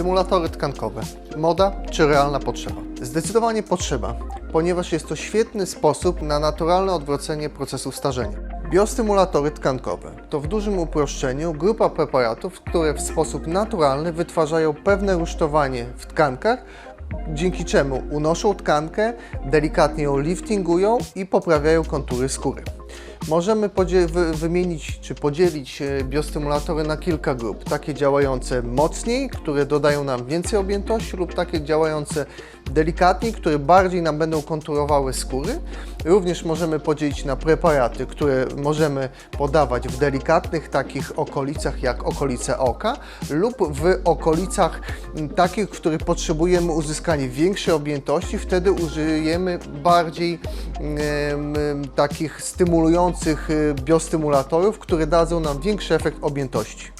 Stymulatory tkankowe. Moda czy realna potrzeba? Zdecydowanie potrzeba, ponieważ jest to świetny sposób na naturalne odwrócenie procesu starzenia. Biostymulatory tkankowe to w dużym uproszczeniu grupa preparatów, które w sposób naturalny wytwarzają pewne rusztowanie w tkankach, dzięki czemu unoszą tkankę, delikatnie ją liftingują i poprawiają kontury skóry. Możemy wymienić czy podzielić e, biostymulatory na kilka grup. Takie działające mocniej, które dodają nam więcej objętości, lub takie działające delikatniej, które bardziej nam będą konturowały skóry. Również możemy podzielić na preparaty, które możemy podawać w delikatnych takich okolicach jak okolice oka lub w okolicach takich, w których potrzebujemy uzyskania większej objętości. Wtedy użyjemy bardziej em, takich stymulujących y, biostymulatorów, które dadzą nam większy efekt objętości.